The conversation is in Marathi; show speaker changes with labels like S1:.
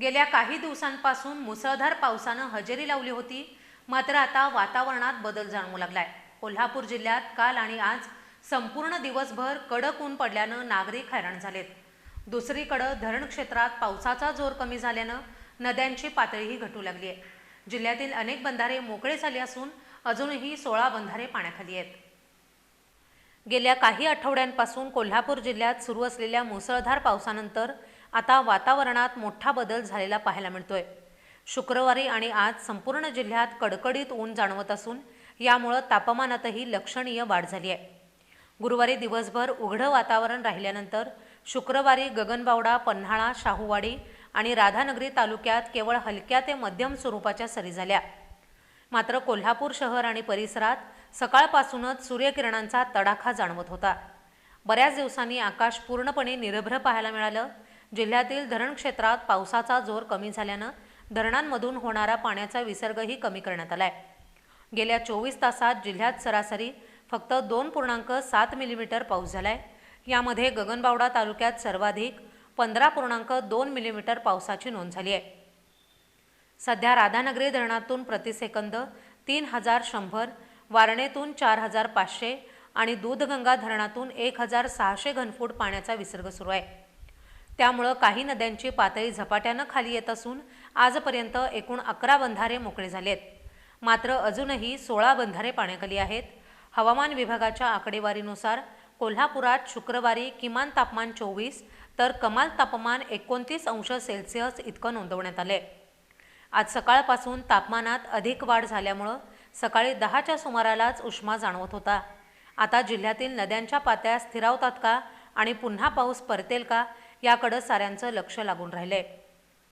S1: गेल्या काही दिवसांपासून मुसळधार पावसानं हजेरी लावली होती. मात्र आता वातावरणात बदल जाणवू लागलाय. कोल्हापूर जिल्ह्यात काल आणि आज संपूर्ण दिवसभर कडक ऊन पडल्यानं नागरिक हैराण झालेत. दुसरीकडं धरण क्षेत्रात पावसाचा जोर कमी झाल्यानं नद्यांची पातळीही घटू लागली आहे जिल्ह्यातील अनेक बंधारे मोकळे झाले असून अजूनही सोळा बंधारे पाण्याखाली आहेत. गेल्या काही आठवड्यांपासून कोल्हापूर जिल्ह्यात सुरू असलेल्या मुसळधार पावसानंतर आता वातावरणात मोठा बदल झालेला पाहायला मिळतोय. शुक्रवारी आणि आज संपूर्ण जिल्ह्यात कडकडीत ऊन जाणवत असून यामुळं तापमानातही लक्षणीय वाढ झाली आहे. गुरुवारी दिवसभर उघडं वातावरण राहिल्यानंतर शुक्रवारी गगनबावडा पन्हाळा शाहूवाडी आणि राधानगरी तालुक्यात केवळ हलक्या ते मध्यम स्वरूपाच्या सरी झाल्या. मात्र कोल्हापूर शहर आणि परिसरात सकाळपासूनच सूर्यकिरणांचा तडाखा जाणवत होता. बऱ्याच दिवसांनी आकाश पूर्णपणे निरभ्र पाहायला मिळालं जिल्ह्यातील धरण क्षेत्रात पावसाचा जोर कमी झाल्यानं धरणांमधून होणारा पाण्याचा विसर्गही कमी करण्यात आलाय. गेल्या चोवीस तासात जिल्ह्यात सरासरी फक्त दोन पूर्णांक सात मिलीमीटर पाऊस झालाय. यामध्ये गगनबावडा तालुक्यात सर्वाधिक पंधरा पूर्णांक दोन मिलीमीटर पावसाची नोंद झाली आहे. सध्या राधानगरी धरणातून प्रतिसेकंद तीन हजार शंभर वारणेतून चार हजार पाचशे आणि दूधगंगा धरणातून एक हजार सहाशे घनफूट पाण्याचा विसर्ग सुरू आहे. त्यामुळं काही नद्यांची पातळी झपाट्यानं खाली येत असून आजपर्यंत एकूण अकरा बंधारे मोकळे झालेत. मात्र अजूनही सोळा बंधारे पाण्याखाली आहेत. हवामान विभागाच्या आकडेवारीनुसार कोल्हापुरात शुक्रवारी किमान तापमान चोवीस तर कमाल तापमान एकोणतीस अंश सेल्सिअस इतकं नोंदवण्यात आले आज सकाळपासून तापमानात अधिक वाढ झाल्यामुळं सकाळी दहाच्या सुमारालाच उष्मा जाणवत होता. आता जिल्ह्यातील नद्यांच्या पात्या स्थिरावतात का आणि पुन्हा पाऊस परतेल का याकडं साऱ्यांचं लक्ष लागून राहिलंय.